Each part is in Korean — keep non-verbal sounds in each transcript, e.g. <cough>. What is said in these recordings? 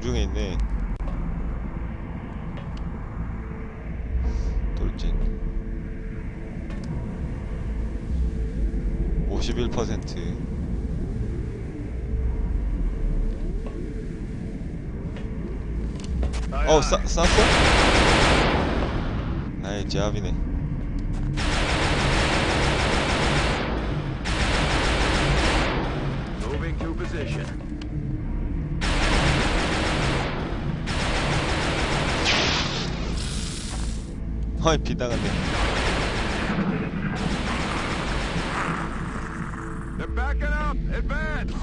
공중에 있네 돌진 51% Aye, 어, aye. 싸, 쌌어? 아이, 제압이네. 어이, 비나갔네. They're backing up. Advance.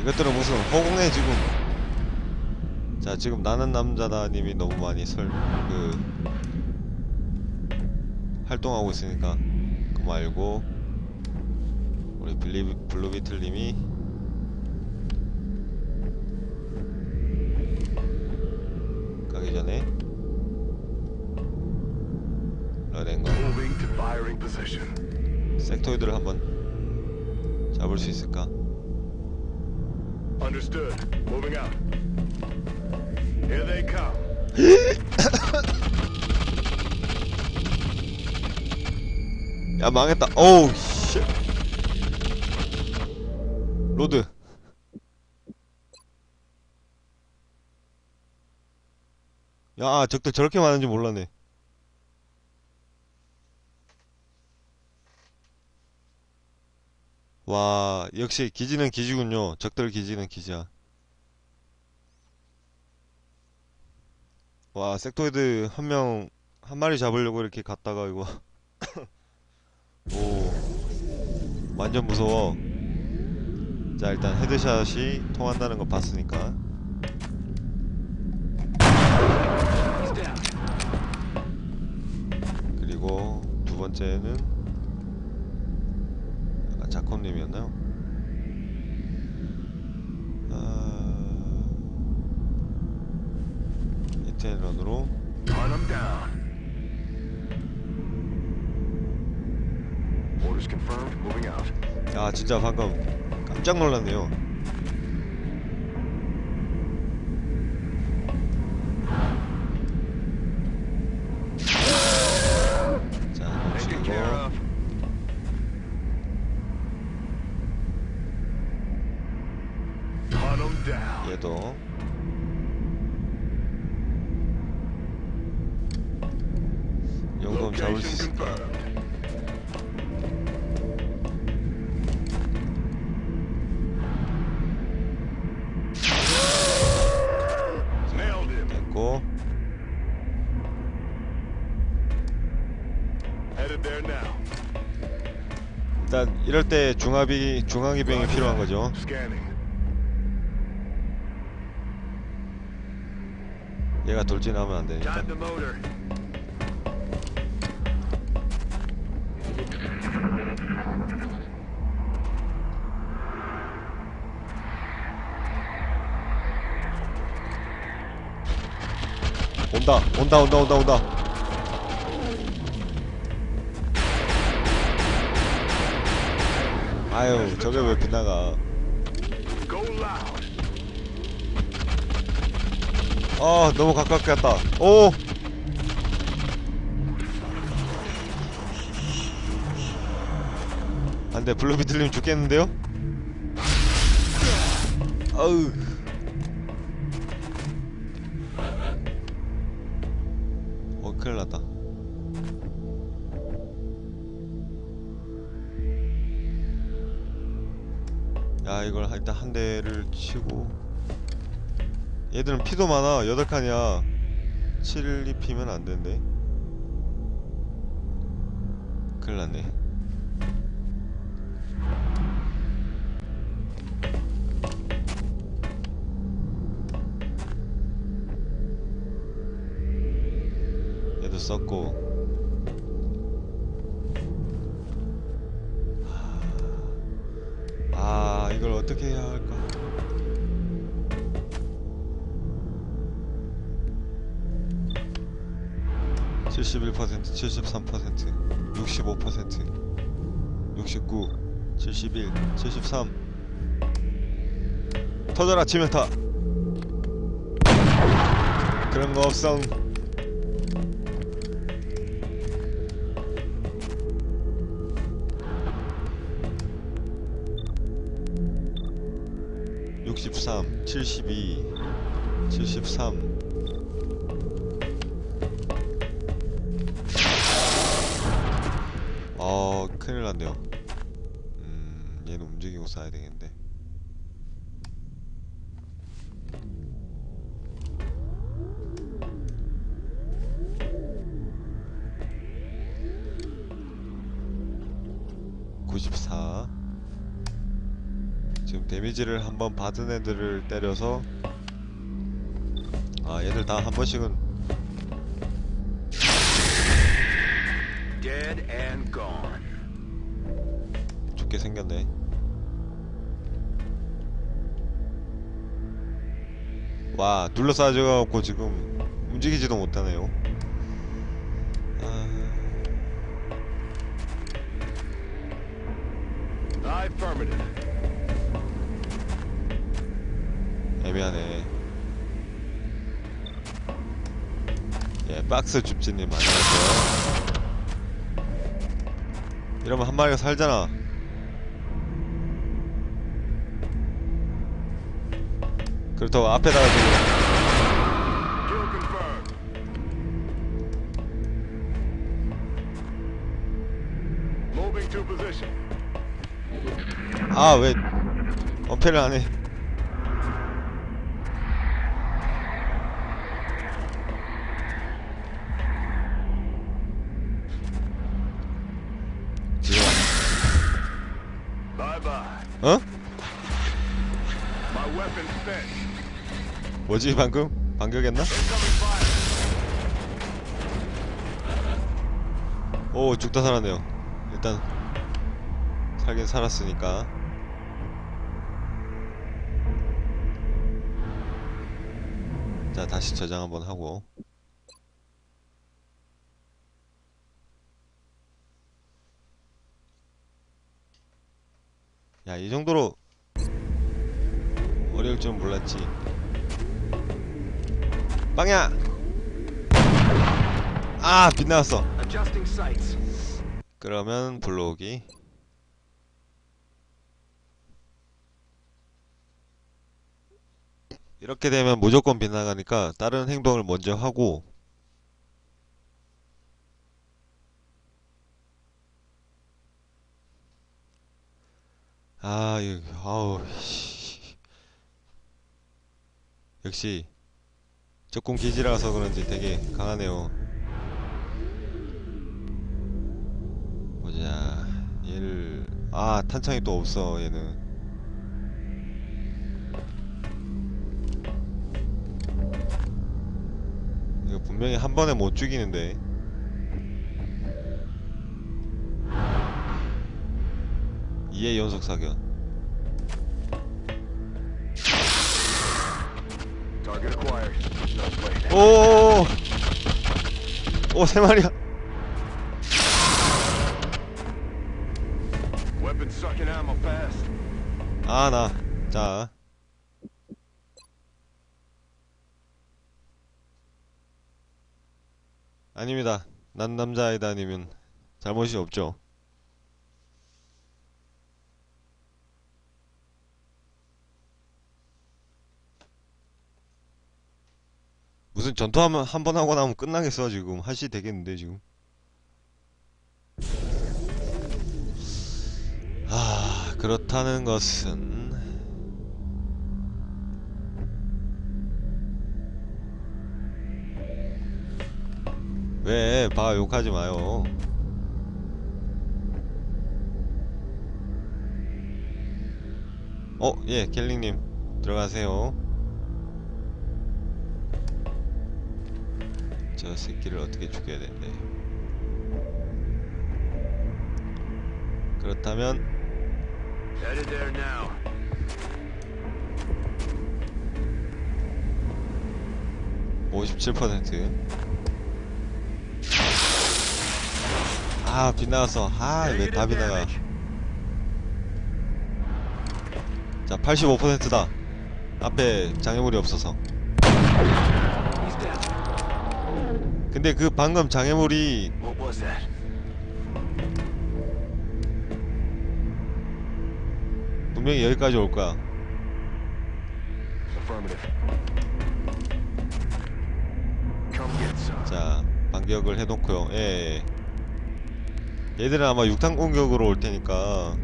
이것들은 무슨 허공에 지금. 자, 지금 나는 남자다 님이 너무 많이 설, 그, 활동하고 있으니까. 그거 말고, 우리 블리, 블루비틀 님이 전에 position. 섹토이드를 한번 잡을 수 있을까? Understood. Moving out. Here they come. 야 망했다 오우 씨 로드 야 적들 저렇게 많은지 몰랐네. 와 역시 기지는 기지군요. 적들 기지는 기지야. 와 섹토이드 한 명 한 마리 잡으려고 이렇게 갔다가 이거. <laughs> 오 완전 무서워. 자 일단 헤드샷이 통한다는 거 봤으니까 그리고 두 번째는 아까 자콤님이었나요? 아... 이태런으로. 야 진짜 방금 깜짝 놀랐네요 일단 이럴 때 중압이 중앙기병이 필요한 거죠. 얘가 돌진하면 안 되니까. 온다 온다 온다 온다 온다 아유 저게 왜 빗나가. 아 너무 가깝게 갔다 오 안돼 블루비틀님 죽겠는데요? 아우 일단 한 대를 치고. 얘들은 피도 많아. 8칸이야. 7 피면 안 된대. 큰일 났네. 얘도 썼고 이걸 어떻게 해야 할까? 71%, 73%, 65%, 69, 71 73 터져라 치명타. 그런 거 칠십삼. 어, 큰일 났네요. 음, 얘는 움직이고 쏴야 되겠는데. 데미지를 한번 받은 애들을 때려서 아 얘들 다 한 번씩은 Dead and gone. 죽게 생겼네. 와 둘러싸여갖고 지금 움직이지도 못하네요. 아... 애매하네 예 박스 줍지님 안녕하세요 이러면 한 마리가 살잖아 그렇다고 앞에다가 지금 Kill confirmed. Moving to position. 아왜 어패를 안해 지금 Bye bye. 어? 뭐지 방금? 반격했나? 오 죽다 살았네요 일단 살긴 살았으니까 자 다시 저장 한번 하고 야 이 정도로 어려울 줄 몰랐지. 빵야! 아 빗나갔어. Adjusting sights. 그러면 불러오기. 이렇게 되면 무조건 빗나가니까 다른 행동을 먼저 하고 아, 이거, 아우, 씨. 역시 적군 기지라서 그런지 되게 강하네요. 보자 얘를 아 탄창이 또 없어 얘는 이거 분명히 한 번에 못 죽이는데 이에 연속 사격. 오오오 오 세 마리야 Weapon sucking ammo fast. 아나자 아닙니다 난 남자아이다 아니면 잘못이 없죠 무슨 전투하면 한 번 하고 나면 끝나겠어 지금. 한시 되겠는데 지금. 아 그렇다는 것은. 왜 봐 욕하지 마요. 어, 예, 켈링님. 들어가세요. 저 새끼를 어떻게 죽여야 되는데. 그렇다면 Headed there now. 오십칠 퍼센트. 아, 빗나갔어. 아, 왜 다 빗나가. 자 85%다 앞에 장애물이 없어서 근데 그 방금 장애물이? 분명히 여기까지 올 거야. 자 반격을 해놓고요 예, 예 얘들은 아마 6탄 공격으로 올 테니까.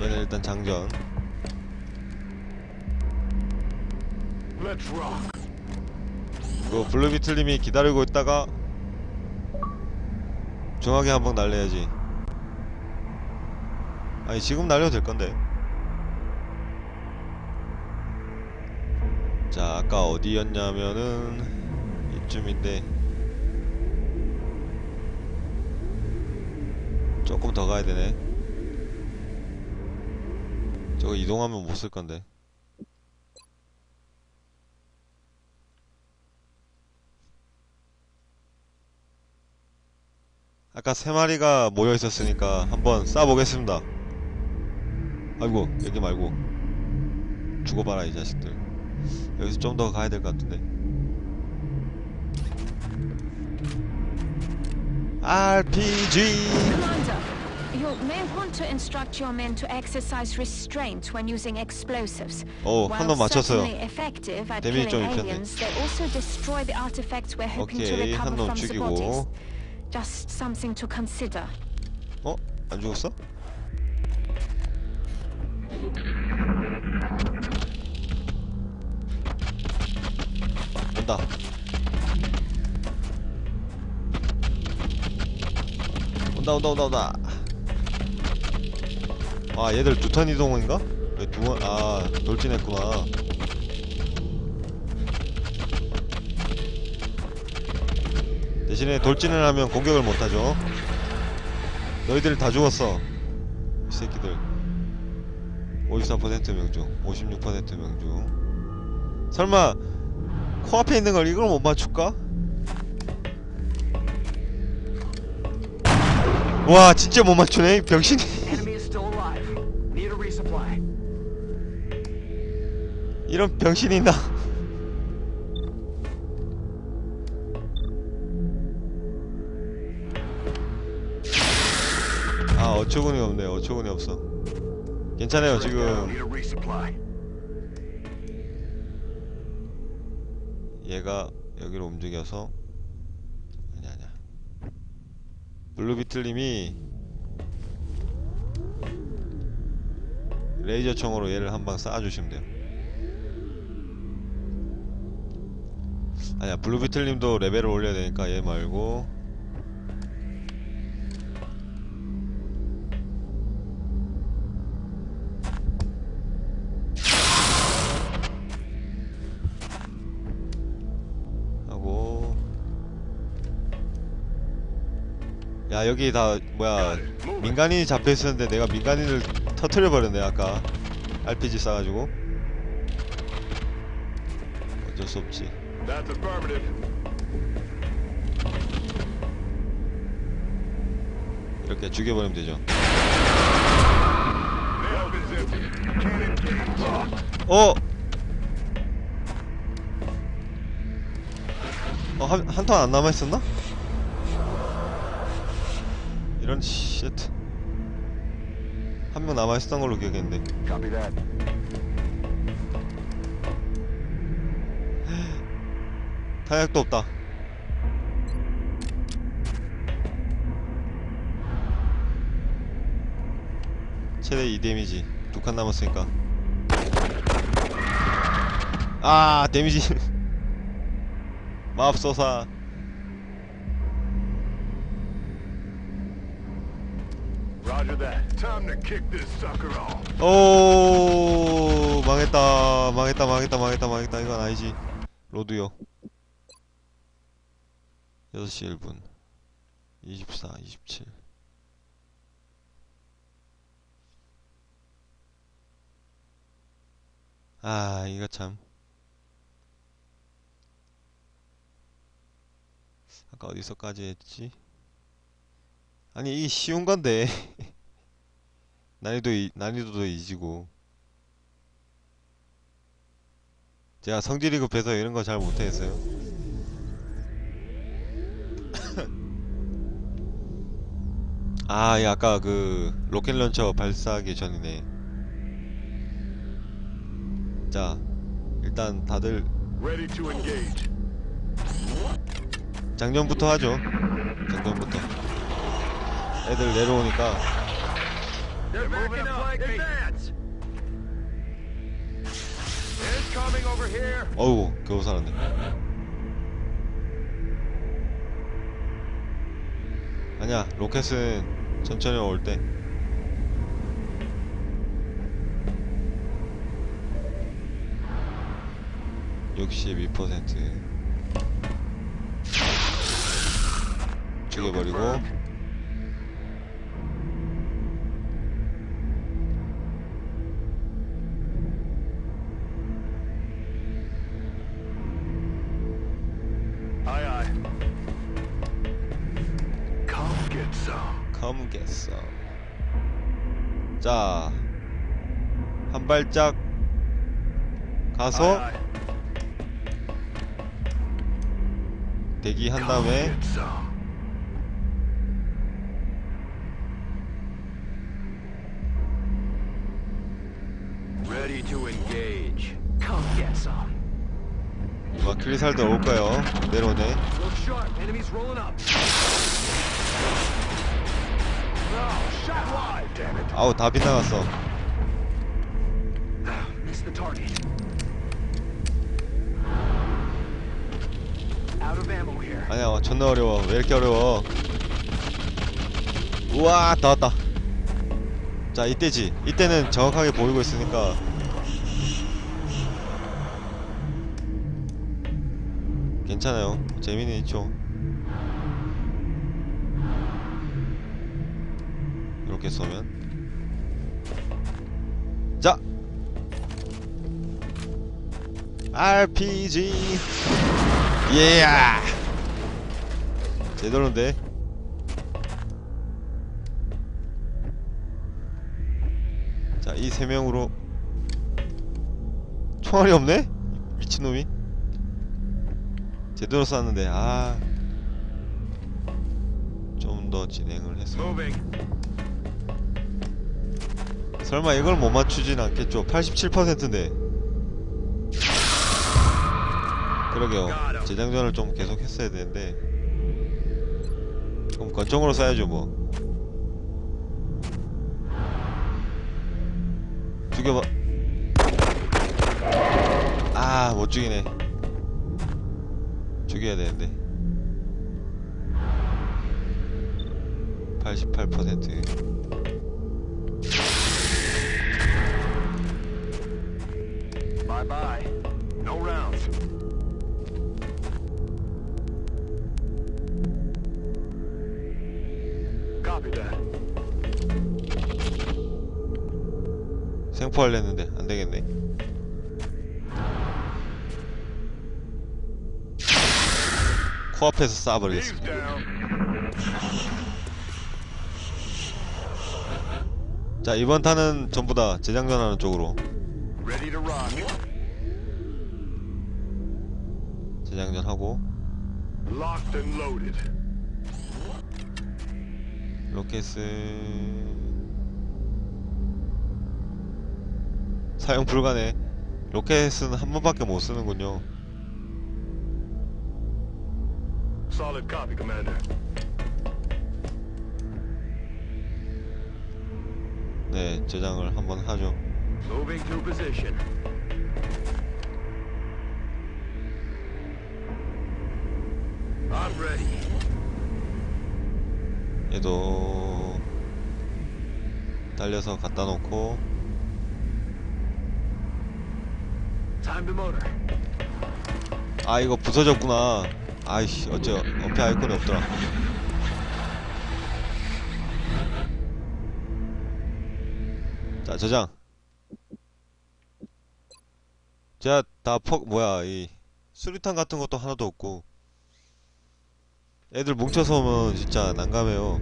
얘는 일단 장전. 그 블루비틀님이 기다리고 있다가 중하게 한방 날려야지. 아니 지금 날려도 될 건데. 자 아까 어디였냐면은 이쯤인데 조금 더 가야 되네. 저거 이동하면 못 쓸 건데 아까 세 마리가 모여 있었으니까 한번 쏴보겠습니다. 아이고 여기 말고 죽어봐라 이 자식들. 여기서 좀 더 가야 될 것 같은데. RPG. Commander, you may want to instruct your men to exercise restraint when using explosives. 오, While 한놈 맞췄어요. 데미지 좀 입혔네. 오케이, recover 한놈 from the 죽이고. Just something to consider. 어? 안 죽었어? 온다. 온다 온다 온다 온다. 아 얘들 두턴 이동인가? 왜 두 번? 아 돌진했구나. 대신에 돌진을 하면 공격을 못하죠. 너희들 다 죽었어. 이 새끼들. 54% 명중, 56% 명중. 설마 코앞에 있는 걸 이걸 못 맞출까? 와 진짜 못 맞추네 이 병신이. 이런 병신이 있나? 어처구니 없네 어처구니 없어. 괜찮아요 지금. 얘가 여기로 움직여서 아니 아니야. 블루비틀님이 레이저 총으로 얘를 한 방 쏴주시면 돼요. 아니야 블루비틀님도 레벨을 올려야 되니까 얘 말고 야 여기 다 뭐야 민간인이 잡혀 있었는데 내가 민간인을 터트려 버렸네 아까 RPG 쏴가지고 어쩔 수 없지. 이렇게 죽여버리면 되죠. 어! 어, 한, 한턴 안 남아있었나? 쉣. 한 명 남아있었던 걸로 기억했는데. 탄약도 <gasps> 없다. 최대 2 데미지. 두 칸 남았으니까. 아, 데미지. <laughs> 마법소사. 오, 망했다. 망했다, 망했다, 망했다, 망했다. 이건 아니지. 로드요. 6시 1분. 24, 27. 아, 이거 참. 아까 어디서까지 했지? 아니, 이 쉬운 건데. <laughs> 난이도 이, 난이도도 이지고 제가 성질이 급해서 이런 거 잘 못하겠어요 <laughs> 아, 이 아까 그 로켓 런처 발사하기 전이네. 자, 일단 다들. 장전부터 하죠. 장전부터. 애들 내려오니까 They're moving up. Advance. Incoming over here. 어우 겨우 살았네. 아니야 로켓은 천천히 올 때. (62%) 죽여버리고 some. 자, 한 발짝 가서. 대기한 다음에 get some. Ready to engage. Come get some. 아마 클리살도 올 거예요. 내려오네. 아우 다 빗나갔어. 아니야 와, 존나 어려워. 왜 이렇게 어려워? 우와 다 왔다. 자 이때지. 이때는 정확하게 보이고 있으니까 괜찮아요. 재미는 있죠. 이렇게 쏘면 자. RPG 예 제대로인데. 자이 세 명으로. 총알이 없네? 미친놈이. 제대로 쐈는데 아. 좀 더 진행을 해서. 설마 이걸 못 맞추진 않겠죠? 87%인데. 그러게요. 재장전을 좀 계속 했어야 되는데. 그럼 권총으로 쏴야죠 뭐. 죽여봐. 아 못 죽이네. 죽여야 되는데. 88% Bye bye. No rounds. Copy that. 생포하려 했는데 안 되겠네. 코앞에서 쏴버리겠습니다. 자 이번 탄은 전부 다 재장전하는 쪽으로 재장전하고. 로켓은 사용 불가네. 로켓은 한 번밖에 못 쓰는군요. 네, 저장을 한번 하죠. 얘도 달려서 갖다 놓고. 아 이거 부서졌구나. 아이씨 어째 어패 아이콘이 없더라. 자 저장. 제가 다퍽 뭐야 이 수류탄 같은 것도 하나도 없고 애들 뭉쳐서 오면 진짜 난감해요.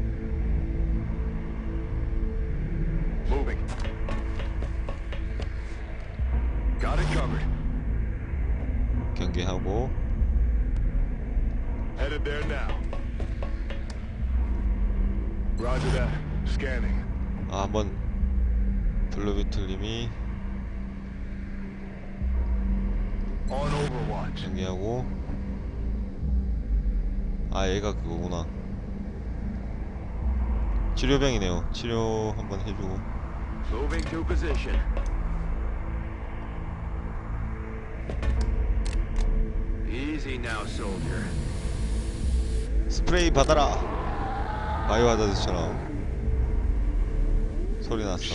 경계하고. 아 한번 블루비틀님이. 경계하고 아 얘가 그거구나. 치료병이네요. 치료 한번 해주고. 스프레이 받아라. 바이오 하자드처럼. 소리 났어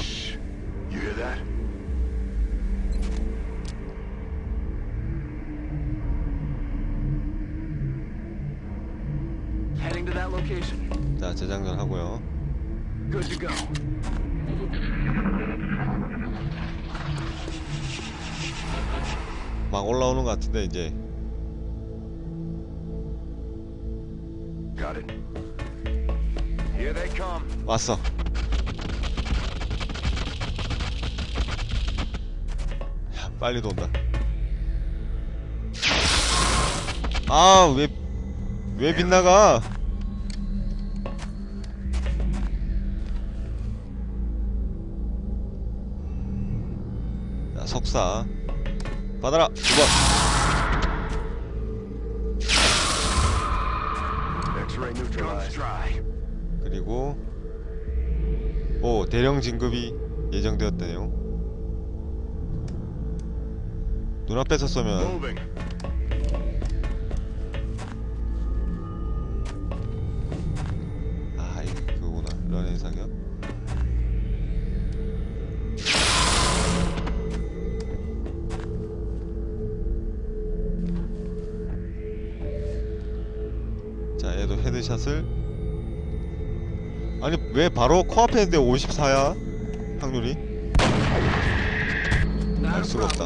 자 재장전 하고요 Good to go. 막 올라오는 것 같은데 이제 Got it. Here they come. 왔어 야, 빨리 돈다 아 왜 왜 빗나가 석사 받아라 2번 X-ray neutralized. Guns dry. 그리고 오 대령 진급이 예정되었대요 눈앞에서 쏘면 아니 왜 바로 코앞에 있는데 54야? 확률이? 알 수가 없다.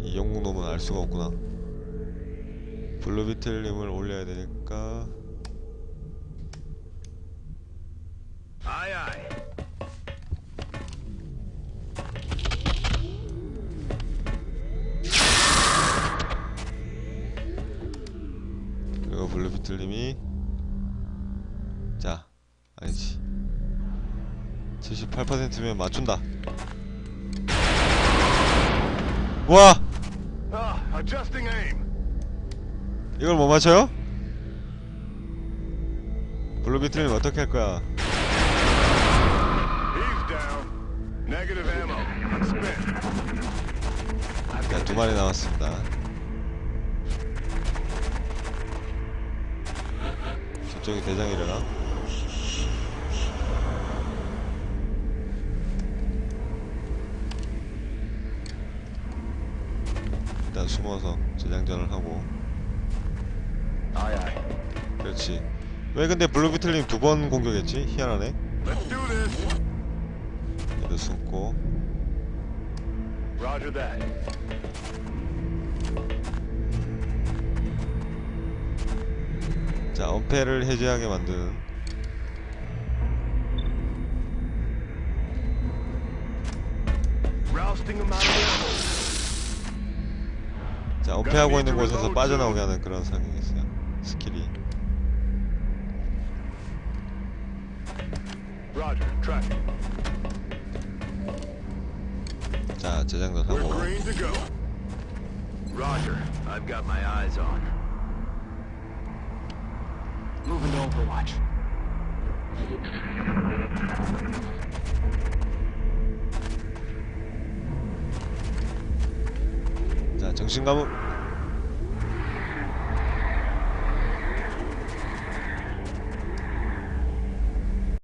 이 영웅놈은 알 수가 없구나. 블루비틀님을 올려야 되니까. Aye. 그리 78%면 맞춘다 와 aim. 이걸 못 맞춰요? 블루비틀님 어떻게 할 거야. 자 두 마리 남았습니다 저쪽이 대장이려나? 숨어서 재장전을 하고 Aye, aye. 그렇지 왜 근데 블루비틀님 두 번 공격했지? 희한하네 Let's do this. 얘도 숨고 Roger that. 자 엄폐를 해제하게 만드는 엄폐하고 있는 곳에서 빠져나오게 하는 그런 상황이 있어요 스킬이. 자 재장전 We're 하고 green to go. Roger. I've got my eyes on. Moving to Overwatch. 자 정신 감음